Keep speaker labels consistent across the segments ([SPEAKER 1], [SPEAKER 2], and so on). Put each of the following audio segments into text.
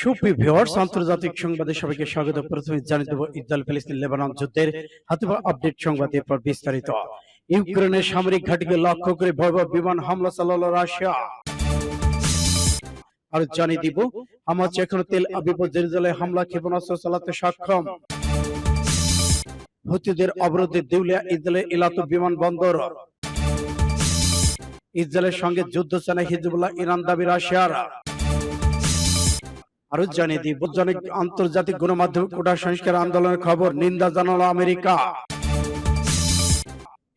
[SPEAKER 1] সুপ্রিয় ভিউয়ার্স আন্তর্জাতিক সংবাদে সবাইকে স্বাগত। প্রথমে জানিয়ে দেব ইসরায়েল ফিলিস্তিন লেবানন যুদ্ধের আপডেট সংবাদ এরপর বিস্তারিত। ইউক্রেনের সামরিক ঘাঁটিকে লক্ষ্য করে ভয়াবহ বিমান হামলা চালালো রাশিয়া। আর জানিয়ে দিব হামাস এখনও তেল আবিব জেরুজালে হামলা ক্ষেপণাস্ত্র চালাতে সক্ষম। হুতিদের অবরোধে দেউলিয়া ইসরায়েলের ইলাতু বিমানবন্দর ইসরায়েলের সঙ্গে যুদ্ধ চালায় হিজবুল্লাহ ইরান দাবি রাশিয়ার। আরও জানিয়ে দিই, বৈজ্ঞানিক আন্তর্জাতিক গণমাধ্যম কোটা সংস্কার আন্দোলনের খবর, নিন্দা জানালো আমেরিকা।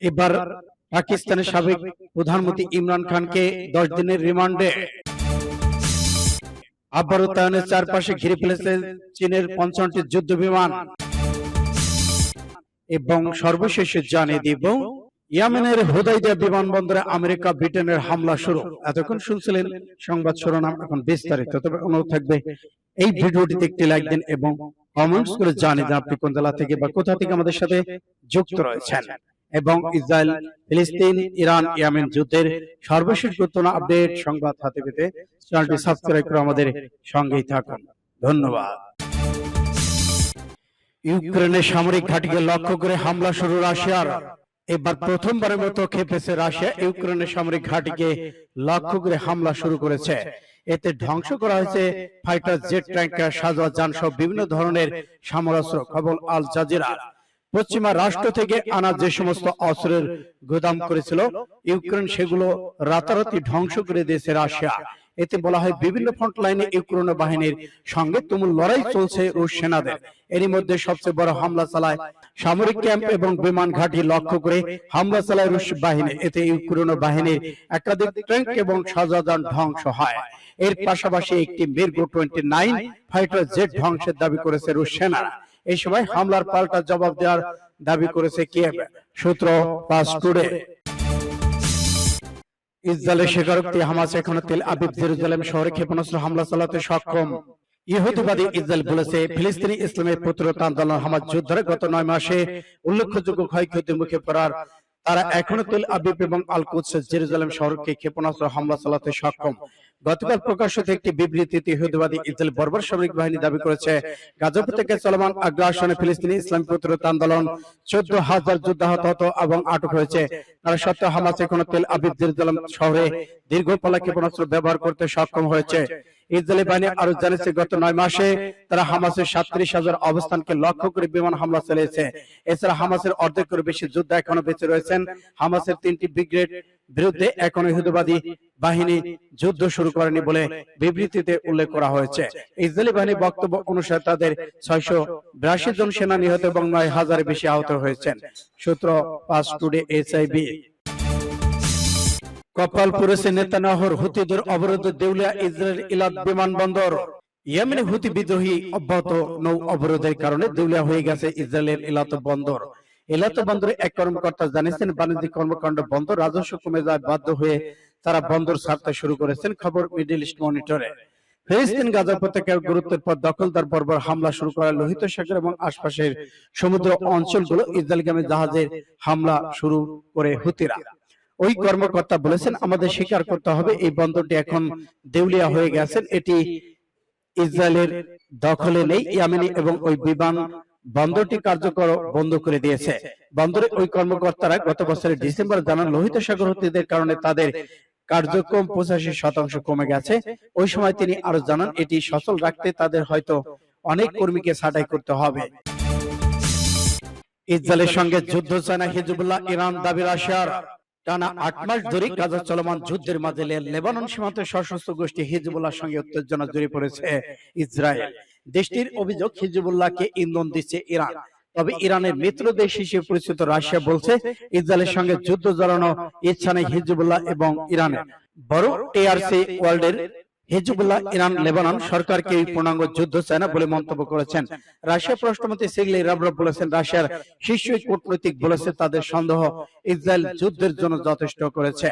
[SPEAKER 1] এবার পাকিস্তানের সাবেক প্রধানমন্ত্রী ইমরান খানকে দশ দিনের রিমান্ডে। আব্বারতায়নের চারপাশে ঘিরে ফেলেছে চীনের পঞ্চাশটি যুদ্ধ বিমান। এবং সর্বশেষে জানিয়ে দিব ইয়ামেনের হুদাইদা বিমানবন্দরে আমেরিকা ব্রিটেনের হামলা শুরু। এতক্ষণ শুনছিলেন সংবাদ শিরোনাম, এখন বিস্তারিত। তবে অনুরোধ থাকবে, এই ভিডিওটিতে একটি লাইক দিন এবং কমেন্টস করে জানিয়ে দিন আপনি কোন জেলা থেকে বা কোথা থেকে আমাদের সাথে যুক্ত রয়েছেন। এবং ইসরায়েল, ফিলিস্তিন, ইরান, ইয়ামেন যুদ্ধের সর্বশেষ গুরুত্বপূর্ণ আপডেট সংবাদ হাতে পেতে চ্যানেলটি সাবস্ক্রাইব করে আমাদের সঙ্গেই থাকুন। ধন্যবাদ। ইউক্রেনের সামরিক ঘাঁটিকে লক্ষ্য করে হামলা শুরু রাশিয়ার। এবার প্রথমবারের মতো খেপেছে রাশিয়া ইউক্রেনের সামরিক ঘাঁটিকে লক্ষ্য করে হামলা শুরু করেছে। এতে ধ্বংস করা হয়েছে ফাইটার জেট ট্যাঙ্কার সাজোয়া যান সহ বিভিন্ন ধরনের সমরাস্ত্র খবর আল জাজিরা। পশ্চিমা রাষ্ট্র থেকে আনা যে সমস্ত অস্ত্রের গোদাম করেছিল ইউক্রেন সেগুলো রাতারাতি ধ্বংস করে দিয়েছে রাশিয়া। এতে বলা হয় বিভিন্ন ফ্রন্ট লাইনে ইউক্রেন বাহিনীর সঙ্গে তুমুল লড়াই চলছে রুশ সেনাদের। এরই মধ্যে সবচেয়ে বড় হামলা চালায় সামরিক ক্যাম্প এবং বিমান ঘাঁটি লক্ষ্য করে হামলা চালায় রুশ বাহিনী। এতে ইউক্রেন বাহিনীর একাধিক ট্যাঙ্ক এবং সাজাদান ধ্বংস হয়। এর পাশাপাশি একটি মির্গো টোয়েন্টি নাইন ফাইটার জেট ধ্বংসের দাবি করেছে রুশ সেনারা এই সময় হামলার পাল্টা জবাব দেওয়ার দাবি করেছে কিয়েভ। সূত্র পাস টুডে। ইসরায়েলের স্বীকারোক্তি হামাস এখনও তেল আবিব জেরুজালেম শহরে ক্ষেপণাস্ত্র হামলা চালাতে সক্ষম। ইহুদিবাদী ইসরায়েল বলেছে, ফিলিস্তিনি ইসলামের প্রতিরোধ আন্দোলন হামাস যুদ্ধের গত নয় মাসে উল্লেখযোগ্য ক্ষয়ক্ষতির মুখে পড়ার তারা এখনও তেল আবিব এবং আল কুদস জেরুজালেম শহরকে ক্ষেপণাস্ত্র হামলা চালাতে সক্ষম। গতকাল প্রকাশিত একটি বিবৃতিতে ইহুদিবাদী ইসরায়েল বর্বর সামরিক বাহিনী দাবি করেছে গাজাপুর থেকে চলমান আগ্রাসনে ফিলিস্তিনি ইসলামী প্রতিরোধ আন্দোলন চোদ্দ হাজার যোদ্ধা হত এবং আটক হয়েছে। তারা সত্ত্বেও হামাস এখনও তেল আবিব জেরুজালেম শহরে দীর্ঘ পাল্লা ক্ষেপণাস্ত্র ব্যবহার করতে সক্ষম হয়েছে। ইসরায়েলি বাহিনী আরও জানিয়েছে গত নয় মাসে তারা হামাসের সাতত্রিশ হাজার অবস্থানকে লক্ষ্য করে বিমান হামলা চালিয়েছে। এছাড়া হামাসের অর্ধেকের বেশি যোদ্ধা এখনও বেঁচে রয়েছেন। হামাসের তিনটি ব্রিগেড বিরুদ্ধে এখনও ইহুদিবাদী বাহিনী যুদ্ধ শুরু করেনি বলে বিবৃতিতে উল্লেখ করা হয়েছে। ইসরায়েলি বাহিনীর বক্তব্য অনুসারে তাদের ছয়শো বিরাশি জন সেনা নিহত এবং নয় হাজারের বেশি আহত হয়েছেন। সূত্র পাস টুডে এইচআইবি কপাল পুরেছে নেতানাহর, হুতিদের অবরোধ দেউলিয়া ইসরায়েল ইলাদ বিমানবন্দর ইয়েমেনে হুতি বিদ্রোহী অব্যাহত নৌ অবরোধের কারণে দেউলিয়া হয়ে গেছে ইসরায়েলের ইলাত বন্দর। এলাত বন্দরে এক কর্মকর্তা জানিয়েছেন, বাণিজ্যিক কর্মকাণ্ড বন্ধ, রাজস্ব কমে যায় বাধ্য হয়ে তারা বন্দর ছাড়তে শুরু করেছেন, খবর মিডল ইস্ট মনিটরে। ফিলিস্তিন গাজা উপত্যকার গুরুত্বের পর দখলদার বর্বর হামলা শুরু করা লোহিত সাগর এবং আশপাশের সমুদ্র অঞ্চলগুলো ইসরায়েলগামী জাহাজের হামলা শুরু করে হুতিরা। ওই কর্মকর্তা বলেছেন আমাদের স্বীকার করতে হবে এই বন্দরটি এখন দেউলিয়া হয়ে গেছেন এটি ইসরায়েলের দখলে নেই ইয়ামেনি এবং ওই বিমান বন্দরটি কার্যকর বন্ধ করে দিয়েছে। বন্দরের ওই কর্মকর্তারা গত বছরের ডিসেম্বর জানান লোহিত সাগর হত্যাদের কারণে তাদের কার্যক্রম পঁচাশি শতাংশ কমে গেছে। ওই সময় তিনি আরও জানান এটি সচল রাখতে তাদের হয়তো অনেক কর্মীকে ছাঁটাই করতে হবে ইসরায়েলের সঙ্গে যুদ্ধ চায় না হিজবুল্লাহ ইরান দাবি রাশিয়ার টানা আট মাস ধরে গাজা চলমান যুদ্ধের মাঝে লেবানন সীমান্তে সশস্ত্র গোষ্ঠী হিজবুল্লাহর সঙ্গে উত্তেজনা জড়িয়ে পড়েছে ইসরায়েল। দেশটির অভিযোগ হিজবুল্লাহকে ইন্ধন দিচ্ছে ইরান। তবে ইরানের মিত্র দেশ হিসেবে পরিচিত রাশিয়া বলছে ইসরায়েলের সঙ্গে যুদ্ধ জড়ানো ইচ্ছা নেই হিজবুল্লাহ এবং ইরানের। বড় টিআরসি ওয়ার্ল্ডের হিজবুল্লাহ ইরান লেবানন সরকারকে এই পূর্ণাঙ্গ যুদ্ধ চায় না বলে মন্তব্য করেছেন। রাশিয়া পররাষ্ট্রমন্ত্রী সেগলি রাবরব বলেছেন রাশিয়ার শীর্ষ কূটনৈতিক বলেছে তাদের সন্দেহ ইসরায়েল যুদ্ধের জন্য যথেষ্ট করেছে।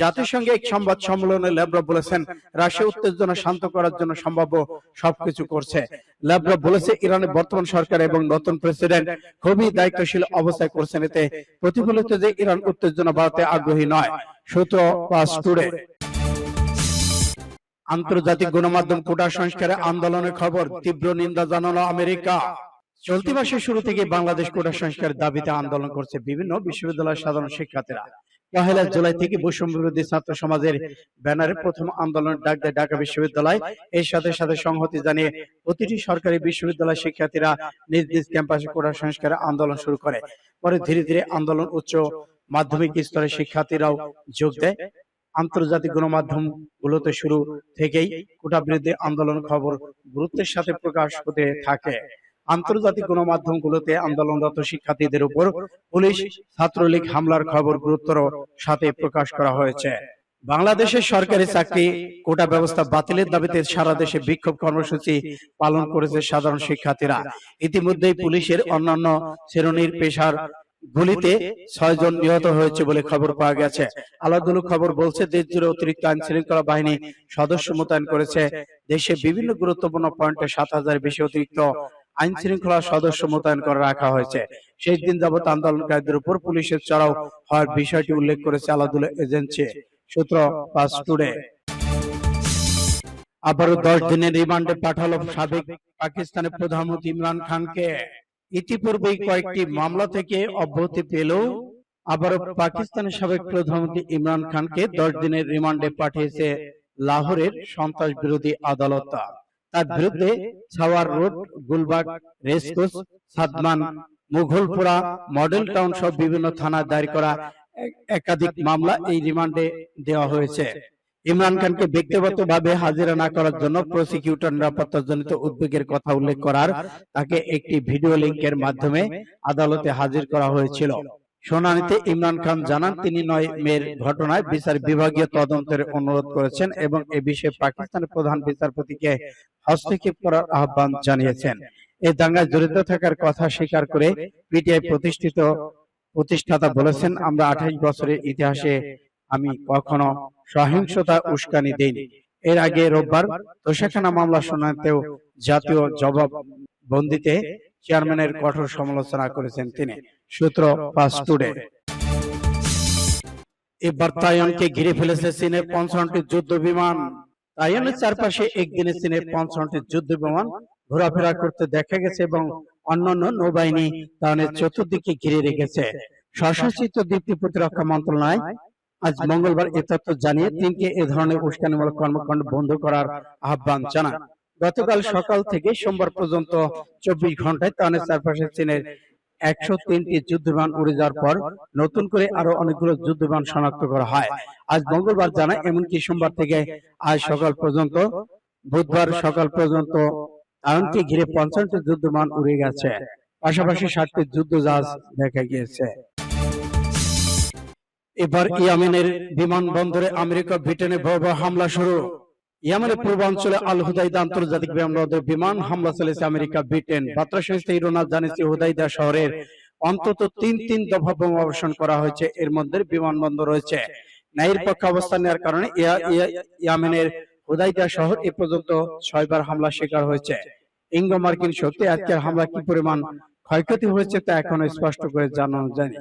[SPEAKER 1] জাতিসংঘে এক সংবাদ সম্মেলনে ল্যাব্রভ বলেছেন রাশিয়া উত্তেজনা শান্ত করার জন্য সম্ভাব্য সবকিছু করছে। ল্যাব্রভ বলেছে ইরানের বর্তমান সরকার এবং নতুন প্রেসিডেন্ট খুবই দায়িত্বশীল অবস্থায় করছেন এতে। প্রতিফলিত যে ইরান উত্তেজনা বাড়াতে আগ্রহী নয় সূত্র পাস টুডে আন্তর্জাতিক গণমাধ্যম কোটা সংস্কারে আন্দোলনের খবর, তীব্র নিন্দা জানালো আমেরিকা। চলতি মাসের শুরু থেকে বাংলাদেশ কোটা সংস্কারের দাবিতে আন্দোলন করছে বিভিন্ন বিশ্ববিদ্যালয়ের সাধারণ শিক্ষার্থীরা। পহেলা জুলাই থেকে বৈষম্য বিরোধী ছাত্র সমাজের ব্যানারে প্রথম আন্দোলন ডাক দেয় ঢাকা বিশ্ববিদ্যালয়। এর সাথে সাথে সংহতি জানিয়ে প্রতিটি সরকারি বিশ্ববিদ্যালয় শিক্ষার্থীরা নিজ নিজ ক্যাম্পাসে কোটা সংস্কারে আন্দোলন শুরু করে। পরে ধীরে ধীরে আন্দোলন উচ্চ মাধ্যমিক স্তরের শিক্ষার্থীরাও যোগ দেয়। আন্তর্জাতিক গণমাধ্যম গুলোতে শুরু থেকেই কোটা বিরোধী আন্দোলন খবর গুরুত্বের সাথে প্রকাশ হতে থাকে। আন্তর্জাতিক গণমাধ্যম গুলোতে আন্দোলনরত শিক্ষার্থীদের উপর পুলিশ ছাত্রলীগ হামলার খবর গুরুত্বর সাথে প্রকাশ করা হয়েছে। বাংলাদেশের সরকারি চাকরি কোটা ব্যবস্থা বাতিলের দাবিতে সারা দেশে বিক্ষোভ কর্মসূচি পালন করেছে সাধারণ শিক্ষার্থীরা। ইতিমধ্যেই পুলিশের অন্যান্য শ্রেণির পেশার গুলিতে ছয়জন নিহত হয়েছে বলে খবর পাওয়া গেছে। আলাদুল খবর বলছে দেশ জুড়ে অতিরিক্ত আইন শৃঙ্খলা বাহিনী সদস্য মোতায়েন করেছে। দেশে বিভিন্ন গুরুত্বপূর্ণ পয়েন্টে সাত হাজার বেশি অতিরিক্ত আইন শৃঙ্খলা সদস্য মোতায়েন করে রাখা হয়েছে। শেষ দিন যাবত আন্দোলনকারীদের উপর পুলিশের চড়াও হওয়ার বিষয়টি উল্লেখ করেছে আলাদুল এজেন্সি সূত্র পাস টুডে। আবারও দশ দিনের রিমান্ডে পাঠালো সাবেক পাকিস্তানের প্রধানমন্ত্রী ইমরান খানকে। ইতিপূর্বেই কয়েকটি মামলা থেকে অব্যাহতি পেলেও আবারও পাকিস্তানের সাবেক প্রধানমন্ত্রী ইমরান খানকে দশ দিনের রিমান্ডে পাঠিয়েছে লাহোরের সন্ত্রাস বিরোধী আদালত। তার বিরুদ্ধে ছাওয়ার road Gulberg race course Shadman Mughalpura model town সহ বিভিন্ন থানায় দায়ের করা একাধিক মামলা এই রিমান্ডে দেওয়া হয়েছে। ইমরান খানকে ব্যক্তিগতভাবে হাজিরা না করার জন্য প্রসিকিউটর নিরাপত্তাজনিত উদ্বেগের কথা উল্লেখ করার তাকে একটি ভিডিও লিংকের মাধ্যমে আদালতে হাজির করা হয়েছিল। শুনানিতে ইমরান খান জানান, তিনি নয় মের ঘটনায় বিচার বিভাগীয় তদন্তের অনুরোধ করেছেন এবং এ বিষয়ে পাকিস্তানের প্রধান বিচারপতিকে হস্তক্ষেপ করার আহ্বান জানিয়েছেন। এই দাঙ্গায় জড়িত থাকার কথা স্বীকার করে পিটিআই প্রতিষ্ঠিত প্রতিষ্ঠাতা বলেছেন, আমরা আঠাইশ বছরের ইতিহাসে আমি কখনো সহিংসতা উস্কানি দেইনি এর আগে রোববার তোষাখানা মামলা শুনানিতেও জাতীয় জবাববন্দিতে চেয়ারম্যানের কঠোর সমালোচনা করেছেন তিনি। সূত্র পাস টুডে। এবার তাইওয়ানকে ঘিরে ফেলেছে চীনের পঞ্চান্নটি যুদ্ধ বিমান। তাইওয়ানের চারপাশে একদিনে চীনের পঞ্চান্নটি যুদ্ধ বিমান ঘোরাফেরা করতে দেখা গেছে এবং অন্যান্য নৌবাহিনী তাইওয়ানের চতুর্দিকে ঘিরে রেখেছে। সশস্ত্র দ্বীপটি প্রতিরক্ষা মন্ত্রণালয় আজ মঙ্গলবার এ তথ্য জানিয়ে চীনকে এ ধরনের উস্কানিমূলক কর্মকাণ্ড বন্ধ করার আহ্বান জানান। গতকাল সকাল থেকে সোমবার পর্যন্ত চব্বিশ ঘন্টায় তানের চারপাশে চীনের একশো তিনটি যুদ্ধবিমান উড়ে যাওয়ার পর নতুন করে আরও অনেকগুলো যুদ্ধবিমান শনাক্ত করা হয়। আজ মঙ্গলবার জানা এমনকি সোমবার থেকে আজ সকাল পর্যন্ত, বুধবার সকাল পর্যন্ত আয়নকে ঘিরে পঞ্চাশটি যুদ্ধবিমান উড়ে গেছে। পাশাপাশি ষাটটি যুদ্ধ জাহাজ দেখা গিয়েছে। এবার ইয়েমেনের বিমানবন্দরে আমেরিকা ব্রিটেনে ভয়াবহ হামলা শুরু। ইয়েমেনের পূর্বাঞ্চলে আল হুদাইদা আন্তর্জাতিক বিমানবন্দরে বিমান হামলা চলেছে আমেরিকা ব্রিটেন। বার্তা সংস্থা ইরোনা জানিয়েছে হুদাইদা শহরের অন্তত তিন তিন দফা বোমা অবসান করা হয়েছে। এর মধ্যে বিমানবন্দর রয়েছে। ন্যায়ের পক্ষে অবস্থান নেওয়ার কারণে ইয়া- ইয়া- হুদাইদা শহর এ পর্যন্ত ছয়বার হামলা শিকার হয়েছে। ইঙ্গো মার্কিন শক্তি আজকের হামলা কি পরিমাণ ক্ষয়ক্ষতি হয়েছে তা এখনও স্পষ্ট করে জানানো যায়নি